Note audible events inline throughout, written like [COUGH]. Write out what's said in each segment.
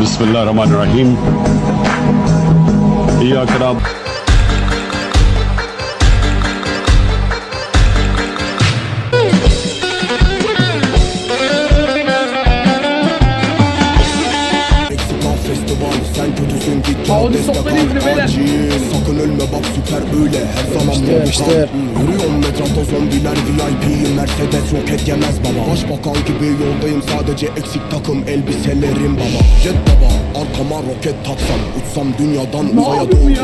Bismillahirrahmanirrahim. İyyâke Ağzı sohbet edin beyler. Sakın ölme bak süper öyle her zaman volkan. yapıştır. Hmm, Yürüyorum etrafta zombiler VIP Mercedes roket yemez baba Başbakan gibi yoldayım sadece eksik takım elbiselerim baba Jet baba arkama roket taksam Uçsam dünyadan uzaya yapıyor bu doğru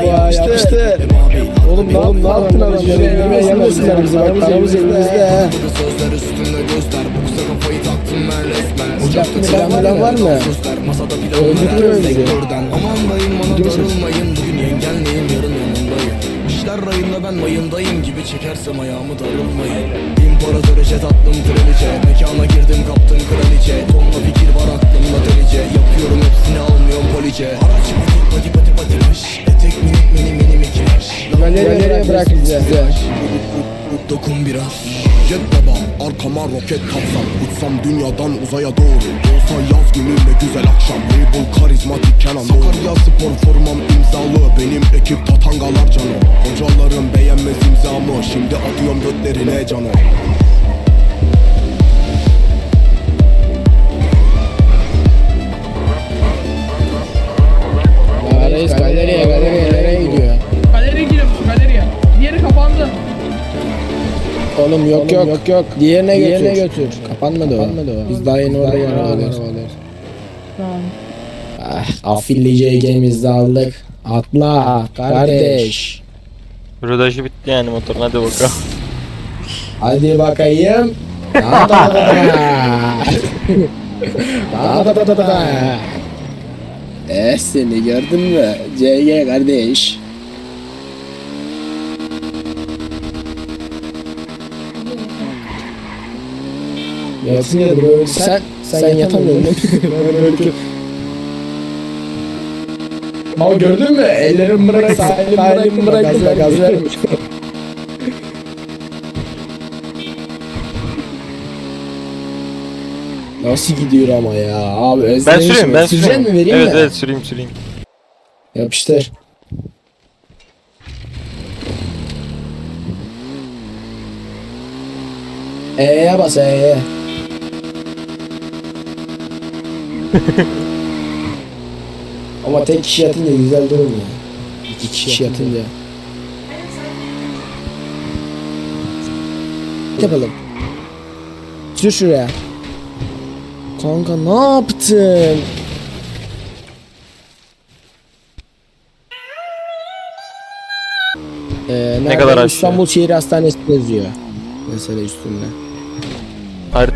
Getir baba yapıştır. Oğlum ne, oğlum, ne yaptın adam? Yemeğe yemesinler bizi bak paramız elimizde. Sözler üstünde gözler Boksa kafayı taktım ben resmen. Ocakta silah milah var mı? Masada Öldürtüyor bizi. sektörden. Aman dayım bana darılmayın. Bugün yengenleyim yarın yanındayım. İşler rayında ben mayındayım gibi çekersem ayağımı darılmayın. İmparator jet attım kraliçe mikiler Nereye bırak bizi? Dokun biraz. Jet baba arkama roket kapsam. Uçsam dünyadan uzaya doğru. Olsa yaz günü ne güzel akşam. Label karizmatik Kenan Sakarya spor formam imzalı. Benim ekip tatangalar canı. Hocalarım beğenmez imzamı. Şimdi atıyorum götlerine canı Oğlum yok yok yok yok. Diğerine, götür. götür. Kapanmadı, o. Biz daha yeni orada arabalar. Tamam. Ah, afilli JG'mizi aldık. Atla kardeş. Rodajı bitti yani motorun hadi bakalım. [LAUGHS] Hadi bakayım. Da da [LAUGHS] da da da. Da da da da da. Eh seni gördün mü? CG kardeş. Yatsın ya da böyle sen sen yatamıyorsun. [LAUGHS] ben böyle ki- Ama gördün mü? Ellerim bırak, sahilim bırak, gaz ver, gaz ver. Nasıl gidiyor ama ya abi Ben özlemişim. süreyim ben Süreceksin süreyim. mi vereyim evet mi? evet süreyim süreyim. Yapıştır. E'ye bas E'ye. [LAUGHS] Ama tek kişi yatınca güzel durmuyor. İki kişi yatınca. Yapalım. Sür şuraya. Kanka ne yaptın? Ee, nerede? kadar aşağı? İstanbul Şehir Hastanesi yazıyor. Mesela üstünde. Har